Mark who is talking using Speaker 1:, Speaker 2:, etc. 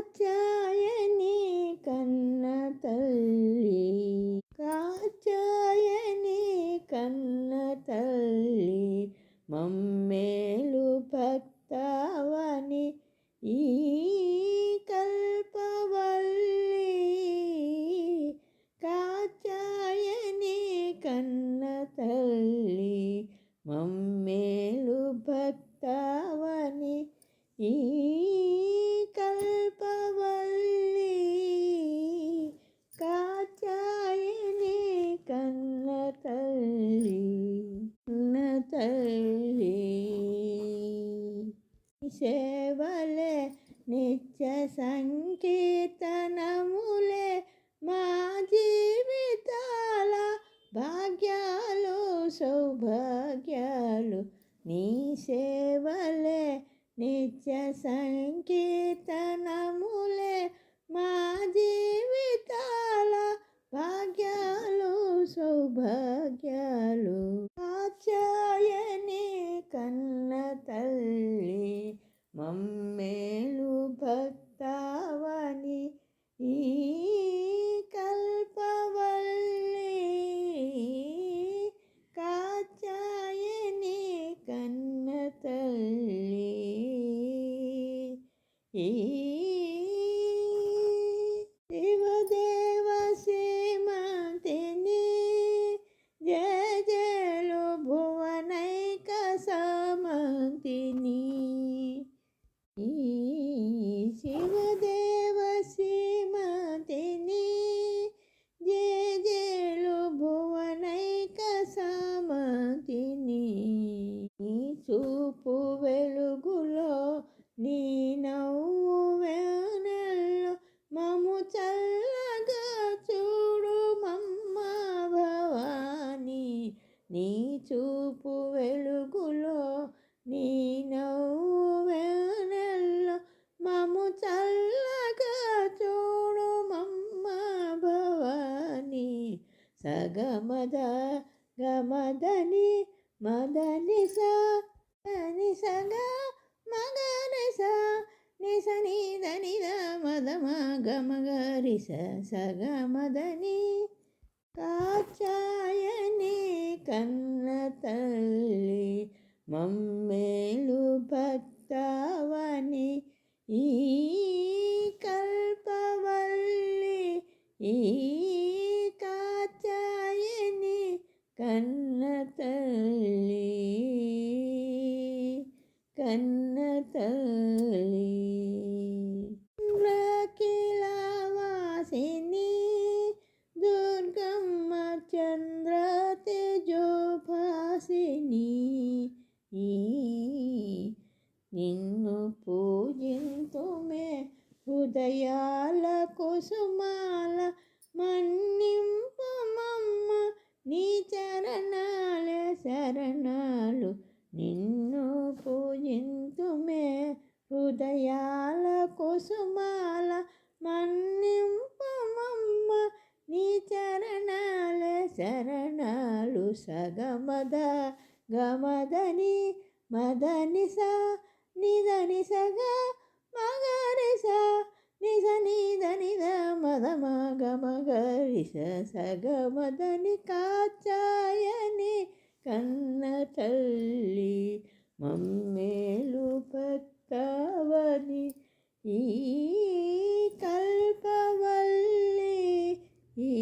Speaker 1: కాచాయని కన్న తల్లి కాచాయని కన్న తల్లి మమ్మే సేవలే నిత్య సంకీర్తనములే మా జీవితాల భాగ్యాలు సౌభాగ్యాలు. నీ సేవలే నిత్య సంకీర్తనములే మా జీవి మమ్మేలు భక్తావని ఈ కల్పవల్లి కాచాయని కన్న తల్లి ఈ సగమద గమదని మదని స ని సగ మగరి స ని నిద నిద మద మగ మగరి స సగ మదని కాచాయని కన్న తల్లి మమ్మేలు భక్తవని ఈ కన్న తల్లి కన్న తల్లి. వాసిని దుర్గమ్మ చంద్ర తేజోభాసిని నిన్ను పూజింతుమే హృదయాల కుసుమాల మన్నింపు నీ చరణాల శరణాలు నిన్ను పూజింతుమే. హృదయాల కుసుమాల మన్నింపమమ్మ. నీ చరణాల శరణాలు సగమద గమదని మదని స నిదని సగ మగరి స నిజ నిద నిద మద మగమ మగరి సగమదని కాచాయని కన్న తల్లి మమ్మేలు భక్తవని ఈ కల్పవల్లి ఈ